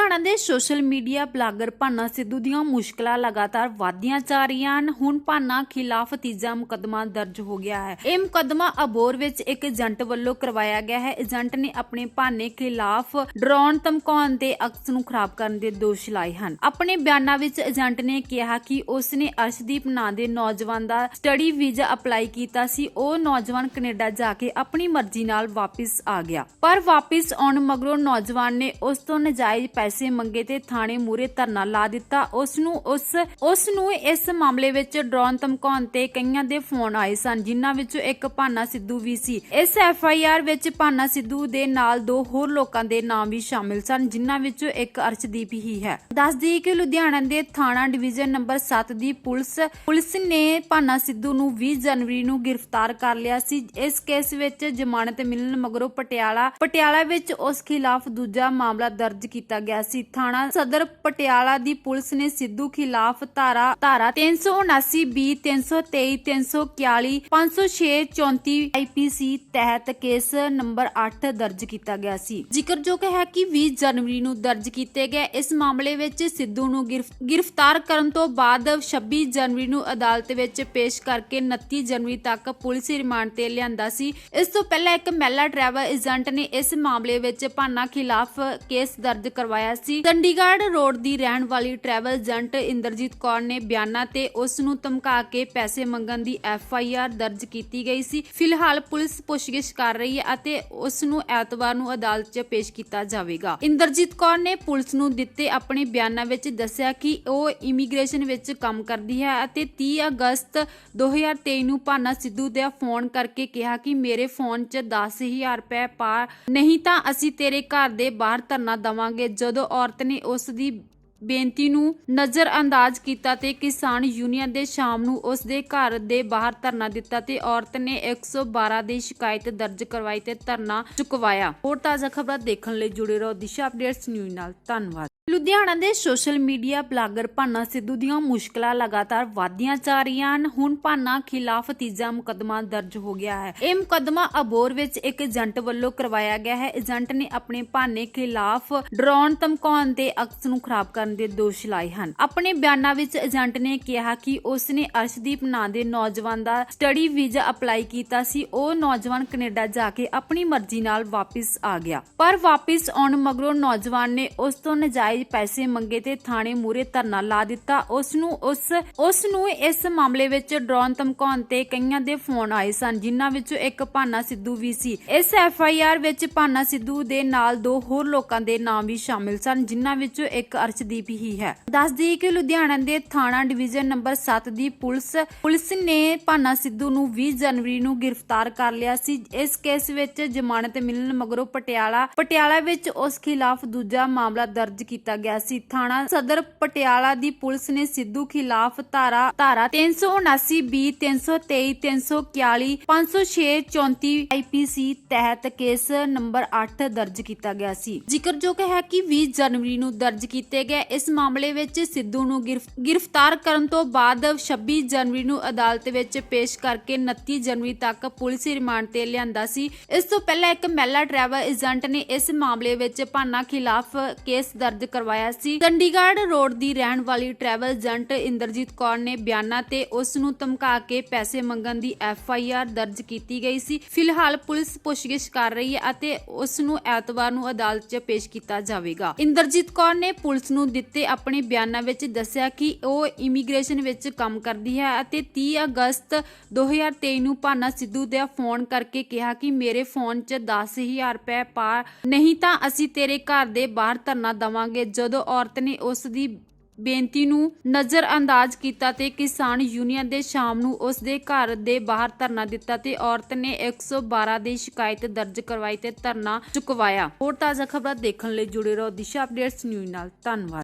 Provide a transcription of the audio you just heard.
ਲੁਧਿਆਣਾ ਦੇ social media blogger Bhana Sidhu ਦੀਆਂ ਮੁਸ਼ਕਲਾਂ ਲਗਾਤਾਰ ਵਧਦੀਆਂ ਜਾ ਰਹੀਆਂ ਹਨ। ਹੁਣ ਭਾਨਾ ਖਿਲਾਫ ਤੀਜਾ ਮੁਕੱਦਮਾ ਦਰਜ ਹੋ ਗਿਆ ਹੈ। ਇਹ ਮੁਕੱਦਮਾ ਅਬੋਰ ਵਿੱਚ ਇੱਕ ਏਜੰਟ ਵੱਲੋਂ ਕਰਵਾਇਆ ਗਿਆ ਹੈ। ਏਜੰਟ ਨੇ ਆਪਣੇ ਭਾਨੇ ਖਿਲਾਫ ਡਰਾਉਣ, ਧਮਕਾਉਣ ਤੇ ਅਕਸ ਨੂੰ ਖਰਾਬ ਕਰਨ ਦੇ ਦੋਸ਼ ਲਾਏ ਹਨ। ਆਪਣੇ ਬਿਆਨਾਂ ਵਿੱਚ ਏਜੰਟ ਨੇ ਕਿਹਾ ਕਿ ਉਸ ਨੇ ਅਰਸ਼ਦੀਪ ਨਾਂ ਦੇ ਨੌਜਵਾਨ ਦਾ ਸਟੱਡੀ ਵੀਜ਼ਾ ਅਪਲਾਈ ਕੀਤਾ ਸੀ। ਉਹ ਨੌਜਵਾਨ ਕੈਨੇਡਾ ਜਾ ਕੇ ਆਪਣੀ ਮਰਜ਼ੀ ਨਾਲ ਵਾਪਸ ਆ ਗਿਆ। ਪਰ ਵਾਪਸ ਆਉਣ ਮਗਰੋਂ ਨੌਜਵਾਨ ਨੇ ਉਸ ਤੋਂ ਨਜਾਇਜ਼ ਪੈਸੇ ਪੈਸੇ ਮੰਗੇ ਤੇ ਥਾਣੇ ਮੂਰੇ ਧਰਨਾ ਲਾ ਦਿੱਤਾ। ਉਸ ਨੂੰ ਉਸ ਉਸ ਨੂੰ ਇਸ ਮਾਮਲੇ ਵਿੱਚ ਡਰਾਉਣ ਧਮਕਾਉਣ ਤੇ ਕਈਆਂ ਦੇ ਫੋਨ ਆਏ ਸਨ, ਜਿਨ੍ਹਾਂ ਵਿੱਚੋਂ ਇੱਕ ਭਾਨਾ ਸਿੱਧੂ ਵੀ ਸੀ। ਇਸ ਐਫ ਆਈ ਆਰ ਵਿੱਚ ਭਾਨਾ ਸਿੱਧੂ ਦੇ ਨਾਲ ਦੋ ਹੋਰ ਲੋਕਾਂ ਦੇ ਨਾਮ ਵੀ ਸ਼ਾਮਿਲ ਸਨ, ਜਿਨ੍ਹਾਂ ਵਿੱਚੋਂ ਇੱਕ ਅਰਸ਼ਦੀਪ ਹੀ ਹੈ। ਦੱਸਦੀ ਕਿ ਲੁਧਿਆਣਾ ਦੇ ਥਾਣਾ ਡਿਵੀਜ਼ਨ ਨੰਬਰ 7 ਦੀ ਪੁਲਿਸ ਪੁਲਿਸ ਨੇ ਭਾਨਾ ਸਿੱਧੂ ਨੂੰ 20 ਜਨਵਰੀ ਨੂੰ ਗ੍ਰਿਫਤਾਰ ਕਰ ਲਿਆ ਸੀ। ਇਸ ਕੇਸ ਵਿੱਚ ਜ਼ਮਾਨਤ ਮਿਲਣ ਮਗਰੋਂ ਪਟਿਆਲਾ ਪਟਿਆਲਾ ਵਿੱਚ ਉਸ ਖਿਲਾਫ ਦੂਜਾ ਮਾਮਲਾ ਦਰਜ ਕੀਤਾ ਗਿਆ। ਸੀ। ਥਾਣਾ ਸਦਰ ਪਟਿਆਲਾ ਦੀ ਪੁਲਿਸ ਨੇ ਸਿੱਧੂ ਖਿਲਾਫ ਧਾਰਾ ਧਾਰਾ 379 ਬੀ 323 341 506 34 ਆਈਪੀਸੀ ਤਹਿਤ ਕੇਸ ਨੰਬਰ 8 ਦਰਜ ਕੀਤਾ ਗਿਆ ਸੀ। ਜ਼ਿਕਰਯੋਗ ਹੈ ਕਿ 20 ਜਨਵਰੀ ਨੂੰ ਦਰਜ ਕੀਤੇ ਗਏ ਇਸ ਮਾਮਲੇ ਵਿੱਚ ਸਿੱਧੂ ਨੂੰ ਗ੍ਰਿਫਤਾਰ ਕਰਨ ਤੋਂ ਬਾਅਦ 26 ਜਨਵਰੀ ਨੂੰ ਅਦਾਲਤ ਵਿੱਚ ਪੇਸ਼ ਕਰਕੇ 29 ਜਨਵਰੀ ਤੱਕ ਪੁਲਿਸ ਰਿਮਾਂਡ ਤੇ ਲਿਆਂਦਾ ਸੀ। ਇਸ ਤੋਂ ਪਹਿਲਾਂ ਇੱਕ ਮਹਿਲਾ ਟਰੈਵਲ ਏਜੰਟ ਨੇ ਇਸ ਮਾਮਲੇ ਵਿੱਚ ਭਾਨਾ ਖਿਲਾਫ ਕੇਸ ਦਰਜ ਕਰਵਾਇਆ ਸੀ। ਚੰਡੀਗੜ੍ਹ ਰੋਡ ਦੀ ਰਹਿਣ ਵਾਲੀ ਟਰੈਵਲ ਏਜੰਟ ਇੰਦਰਜੀਤ ਕੌਰ ਨੇ ਬਿਆਨਾਂ ਤੇ ਉਸ ਨੂੰ ਧਮਕਾ ਕੇ ਪੈਸੇ ਮੰਗਣ ਦੀ ਐਫ ਆਈ ਆਰ ਦਰਜ ਕੀਤੀ ਗਈ ਸੀ। ਫਿਲਹਾਲ ਪੁਲਿਸ ਪੁੱਛਗਿੱਛ ਕਰ ਰਹੀ ਹੈ ਅਤੇ ਉਸ ਨੂੰ ਐਤਵਾਰ ਨੂੰ ਅਦਾਲਤ 'ਚ ਪੇਸ਼ ਕੀਤਾ ਜਾਵੇਗਾ। ਇੰਦਰਜੀਤ ਕੌਰ ਨੇ ਪੁਲਿਸ ਨੂੰ ਦਿੱਤੇ ਆਪਣੇ ਬਿਆਨਾਂ ਵਿੱਚ ਦੱਸਿਆ ਕਿ ਉਹ ਇਮੀਗ੍ਰੇਸ਼ਨ ਵਿੱਚ ਕੰਮ ਕਰਦੀ ਹੈ ਅਤੇ 30 ਅਗਸਤ 2023 ਨੂੰ ਭਾਨਾ ਸਿੱਧੂ ਦਾ ਫੋਨ ਕਰਕੇ ਕਿਹਾ ਕਿ ਮੇਰੇ ਫੋਨ 'ਚ 10000 ਰੁਪਏ ਪਾ, ਨਹੀਂ ਤਾਂ ਅਸੀਂ ਤੇਰੇ ਘਰ ਦੇ ਬਾਹਰ ਧਰਨਾ ਦਵਾਂਗੇ ਜਦੋਂ ਔਰਤ ਨੇ ਉਸ ਦੀ ਬੇਨਤੀ ਨੂੰ ਨਜ਼ਰ ਅੰਦਾਜ਼ ਕੀਤਾ ਤੇ ਕਿਸਾਨ ਯੂਨੀਅਨ ਦੇ ਸ਼ਾਮ ਨੂੰ ਉਸ ਦੇ ਘਰ ਦੇ ਬਾਹਰ ਧਰਨਾ ਦਿੱਤਾ ਤੇ ਔਰਤ ਨੇ 112 ਦੀ ਸ਼ਿਕਾਇਤ ਦਰਜ ਕਰਵਾਈ ਤੇ ਧਰਨਾ ਚੁਕਵਾਇਆ। ਹੋਰ ਤਾਜ਼ਾ ਖਬਰਾਂ ਦੇਖਣ ਲਈ ਜੁੜੇ ਰਹੋ ਦਿਸ਼ਾ ਅਪਡੇਟਸ ਨਿਊਜ਼ ਨਾਲ। ਧੰਨਵਾਦ। ਲੁਧਿਆਣਾ ਦੇ social media blogger Bhana Sidhu ਦੀਆਂ ਮੁਸ਼ਕਲਾਂ ਲਗਾਤਾਰ ਵਧਦੀਆਂ ਜਾ ਰਹੀਆਂ ਹਨ। ਹੁਣ ਭਾਨਾ ਖਿਲਾਫ ਤੀਜਾ ਮੁਕੱਦਮਾ ਦਰਜ ਹੋ ਗਿਆ ਹੈ। ਇਹ ਮੁਕੱਦਮਾ ਅਬੋਰ ਵਿੱਚ ਇੱਕ ਏਜੰਟ ਵੱਲੋਂ ਕਰਵਾਇਆ ਗਿਆ ਹੈ। ਏਜੰਟ ਨੇ ਆਪਣੇ ਭਾਨੇ ਖਿਲਾਫ ਡਰਾਉਣ, ਧਮਕਾਉਣ ਤੇ ਅਕਸ ਨੂੰ ਖਰਾਬ ਕਰਨ ਦੇ ਦੋਸ਼ ਲਾਏ ਹਨ। ਆਪਣੇ ਬਿਆਨਾਂ ਵਿੱਚ ਏਜੰਟ ਨੇ ਕਿਹਾ ਕਿ ਉਸ ਨੇ ਅਰਸ਼ਦੀਪ ਨਾਂ ਦੇ ਨੌਜਵਾਨ ਦਾ ਸਟੱਡੀ ਵੀਜ਼ਾ ਅਪਲਾਈ ਕੀਤਾ ਸੀ। ਉਹ ਨੌਜਵਾਨ ਕੈਨੇਡਾ ਜਾ ਕੇ ਆਪਣੀ ਮਰਜ਼ੀ ਨਾਲ ਵਾਪਸ ਆ ਗਿਆ। ਪਰ ਵਾਪਸ ਆਉਣ ਮਗਰੋਂ ਨੌਜਵਾਨ ਨੇ ਉਸ ਤੋਂ ਨਜਾਇਜ਼ ਪੈਸੇ ਮੰਗੇ ਤੇ ਥਾਣੇ ਮੂਰੇ ਧਰਨਾ ਲਾ ਦਿੱਤਾ। ਉਸ ਨੂੰ ਉਸ ਉਸ ਨੂੰ ਇਸ ਮਾਮਲੇ ਵਿੱਚ ਡਰਾਉਣ ਧਮਕਾਉਣ ਤੇ ਕਈਆਂ ਦੇ ਫੋਨ ਆਏ ਸਨ, ਜਿਨ੍ਹਾਂ ਵਿੱਚੋਂ ਇੱਕ ਭਾਨਾ ਸਿੱਧੂ ਵੀ ਸੀ। ਇਸ ਐਫ ਆਈ ਆਰ ਵਿੱਚ ਭਾਨਾ ਸਿੱਧੂ ਦੇ ਨਾਲ ਦੋ ਹੋਰ ਲੋਕਾਂ ਦੇ ਨਾਮ ਵੀ ਸ਼ਾਮਿਲ ਸਨ, ਜਿਨ੍ਹਾਂ ਵਿੱਚੋਂ ਇੱਕ ਅਰਸ਼ਦੀਪ ਹੀ ਹੈ। ਦੱਸ ਦਈਏ ਕਿ ਲੁਧਿਆਣਾ ਦੇ ਥਾਣਾ ਡਿਵੀਜ਼ਨ ਨੰਬਰ 7 ਦੀ ਪੁਲਿਸ ਪੁਲਿਸ ਨੇ ਭਾਨਾ ਸਿੱਧੂ ਨੂੰ 20 ਜਨਵਰੀ ਨੂੰ ਗ੍ਰਿਫਤਾਰ ਕਰ ਲਿਆ ਸੀ। ਇਸ ਕੇਸ ਵਿੱਚ ਜ਼ਮਾਨਤ ਮਿਲਣ ਮਗਰੋਂ ਪਟਿਆਲਾ ਪਟਿਆਲਾ ਵਿੱਚ ਉਸ ਖਿਲਾਫ ਦੂਜਾ ਮਾਮਲਾ ਦਰਜ ਕੀਤਾ ਕੀਤਾ ਗਿਆ ਸੀ। ਥਾਣਾ ਸਦਰ ਪਟਿਆਲਾ ਦੀ ਪੁਲਿਸ ਨੇ ਸਿੱਧੂ ਖਿਲਾਫ ਧਾਰਾ ਧਾਰਾ 379 ਬੀ 323 341 506 34 ਆਈਪੀਸੀ ਤਹਿਤ ਕੇਸ ਨੰਬਰ 8 ਦਰਜ ਕੀਤਾ ਗਿਆ ਸੀ। ਜ਼ਿਕਰਯੋਗ ਹੈ ਕਿ 20 ਜਨਵਰੀ ਨੂੰ ਦਰਜ ਕੀਤੇ ਗਏ ਇਸ ਮਾਮਲੇ ਵਿੱਚ ਸਿੱਧੂ ਨੂੰ ਗ੍ਰਿਫਤਾਰ ਕਰਨ ਤੋਂ ਬਾਅਦ 26 ਜਨਵਰੀ ਨੂੰ ਅਦਾਲਤ ਵਿੱਚ ਪੇਸ਼ ਕਰਕੇ 29 ਜਨਵਰੀ ਤੱਕ ਪੁਲਿਸ ਰਿਮਾਂਡ ਤੇ ਲਿਆਂਦਾ ਸੀ। ਇਸ ਤੋਂ ਪਹਿਲਾਂ ਇੱਕ ਮਹਿਲਾ ਟਰੈਵਲ ਏਜੰਟ ਨੇ ਇਸ ਮਾਮਲੇ ਵਿੱਚ ਭਾਨਾ ਖਿਲਾਫ ਕੇਸ ਦਰਜ ਕਰਵਾਇਆ ਸੀ। ਚੰਡੀਗੜ੍ਹ ਰੋਡ ਦੀ ਰਹਿਣ ਵਾਲੀ ਟਰੈਵਲ ਏਜੰਟ ਇੰਦਰਜੀਤ ਕੌਰ ਨੇ ਬਿਆਨਾਂ ਤੇ ਉਸ ਨੂੰ ਧਮਕਾ ਕੇ ਪੈਸੇ ਮੰਗਣ ਦੀ ਐਫ ਆਈ ਆਰ ਦਰਜ ਕੀਤੀ ਗਈ ਸੀ। ਫਿਲਹਾਲ ਪੁਲਿਸ ਪੁੱਛਗਿੱਛ ਕਰ ਰਹੀ ਹੈ ਅਤੇ ਉਸ ਨੂੰ ਐਤਵਾਰ ਨੂੰ ਅਦਾਲਤ 'ਚ ਪੇਸ਼ ਕੀਤਾ ਜਾਵੇਗਾ। ਇੰਦਰਜੀਤ ਕੌਰ ਨੇ ਪੁਲਿਸ ਨੂੰ ਦਿੱਤੇ ਆਪਣੇ ਬਿਆਨਾਂ ਵਿੱਚ ਦੱਸਿਆ ਕਿ ਉਹ ਇਮੀਗ੍ਰੇਸ਼ਨ ਵਿੱਚ ਕੰਮ ਕਰਦੀ ਹੈ ਅਤੇ 30 ਅਗਸਤ 2023 ਨੂੰ ਭਾਨਾ ਸਿੱਧੂ ਦਾ ਫੋਨ ਕਰਕੇ ਕਿਹਾ ਕਿ ਮੇਰੇ ਫੋਨ 'ਚ 10000 ਰੁਪਏ ਪਾ, ਨਹੀਂ ਤਾਂ ਅਸੀਂ ਤੇਰੇ ਘਰ ਦੇ ਬਾਹਰ ਧਰਨਾ ਦਵਾਂਗੇ। ਜਦੋਂ ਔਰਤ ਨੇ ਉਸ ਦੀ ਬੇਨਤੀ ਨੂੰ ਨਜ਼ਰ ਅੰਦਾਜ਼ ਕੀਤਾ ਤੇ ਕਿਸਾਨ ਯੂਨੀਅਨ ਦੇ ਸ਼ਾਮ ਨੂੰ ਉਸ ਦੇ ਘਰ ਦੇ ਬਾਹਰ ਧਰਨਾ ਦਿੱਤਾ ਤੇ ਔਰਤ ਨੇ 112 ਦੀ ਸ਼ਿਕਾਇਤ ਦਰਜ ਕਰਵਾਈ ਤੇ ਧਰਨਾ ਚੁਕਵਾਇਆ। ਹੋਰ ਤਾਜ਼ਾ ਖਬਰਾਂ ਦੇਖਣ ਲਈ ਜੁੜੇ ਰਹੋ ਦਿਸ਼ਾ ਅਪਡੇਟਸ ਨਿਊਜ਼ ਨਾਲ। ਧੰਨਵਾਦ।